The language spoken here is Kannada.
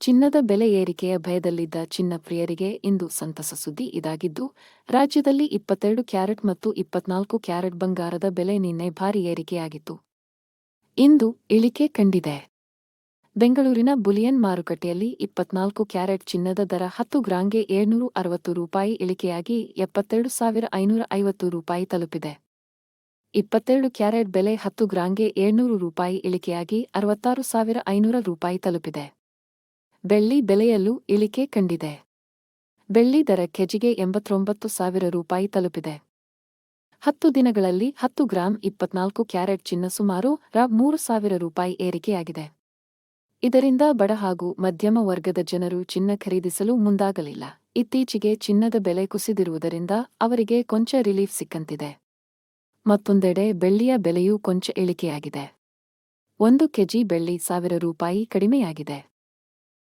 ಚಿನ್ನದ ಬೆಲೆ ಏರಿಕೆಯ ಭಯದಲ್ಲಿದ್ದ ಚಿನ್ನ ಪ್ರಿಯರಿಗೆ ಇಂದು ಸಂತಸ ಸುದ್ದಿ ಇದಾಗಿದ್ದು, ರಾಜ್ಯದಲ್ಲಿ ಇಪ್ಪತ್ತೆರಡು ಕ್ಯಾರೆಟ್ ಮತ್ತು ಇಪ್ಪತ್ನಾಲ್ಕು ಕ್ಯಾರೆಟ್ ಬಂಗಾರದ ಬೆಲೆ ನಿನ್ನೆ ಭಾರಿ ಏರಿಕೆಯಾಗಿತ್ತು. ಇಂದು ಇಳಿಕೆ ಕಂಡಿದೆ. ಬೆಂಗಳೂರಿನ ಬುಲಿಯನ್ ಮಾರುಕಟ್ಟೆಯಲ್ಲಿ ಇಪ್ಪತ್ನಾಲ್ಕು ಕ್ಯಾರೆಟ್ ಚಿನ್ನದ ದರ ಹತ್ತು ಗ್ರಾಂಗೆ ಏಳ್ನೂರು ಅರವತ್ತು ರೂಪಾಯಿ ಇಳಿಕೆಯಾಗಿ ಎಪ್ಪತ್ತೆರಡು ಸಾವಿರ ಐನೂರ ಐವತ್ತು ರೂಪಾಯಿ ತಲುಪಿದೆ. ಇಪ್ಪತ್ತೆರಡು ಕ್ಯಾರೆಟ್ ಬೆಲೆ ಹತ್ತು ಗ್ರಾಂಗೆ ಏಳ್ನೂರು ರೂಪಾಯಿ ಇಳಿಕೆಯಾಗಿ ಅರವತ್ತಾರು ಸಾವಿರ ಐನೂರ ರೂಪಾಯಿ ತಲುಪಿದೆ. ಬೆಳ್ಳಿ ಬೆಲೆಯಲ್ಲೂ ಇಳಿಕೆ ಕಂಡಿದೆ. ಬೆಳ್ಳಿ ದರ ಕೆಜಿಗೆ ಎಂಬತ್ತೊಂಬತ್ತು ಸಾವಿರ ರೂಪಾಯಿ ತಲುಪಿದೆ. ಹತ್ತು ದಿನಗಳಲ್ಲಿ ಹತ್ತು ಗ್ರಾಂ ಇಪ್ಪತ್ನಾಲ್ಕು ಕ್ಯಾರೆಟ್ ಚಿನ್ನ ಸುಮಾರು ರ ಮೂರು ಸಾವಿರ ರೂಪಾಯಿ ಏರಿಕೆಯಾಗಿದೆ. ಇದರಿಂದ ಬಡ ಹಾಗೂ ಮಧ್ಯಮ ವರ್ಗದ ಜನರು ಚಿನ್ನ ಖರೀದಿಸಲು ಮುಂದಾಗಲಿಲ್ಲ. ಇತ್ತೀಚೆಗೆ ಚಿನ್ನದ ಬೆಲೆ ಕುಸಿದಿರುವುದರಿಂದ ಅವರಿಗೆ ಕೊಂಚ ರಿಲೀಫ್ ಸಿಕ್ಕಂತಿದೆ. ಮತ್ತೊಂದೆಡೆ ಬೆಳ್ಳಿಯ ಬೆಲೆಯೂ ಕೊಂಚ ಇಳಿಕೆಯಾಗಿದೆ. ಒಂದು ಕೆಜಿ ಬೆಳ್ಳಿ ಸಾವಿರ ರೂಪಾಯಿ ಕಡಿಮೆಯಾಗಿದೆ.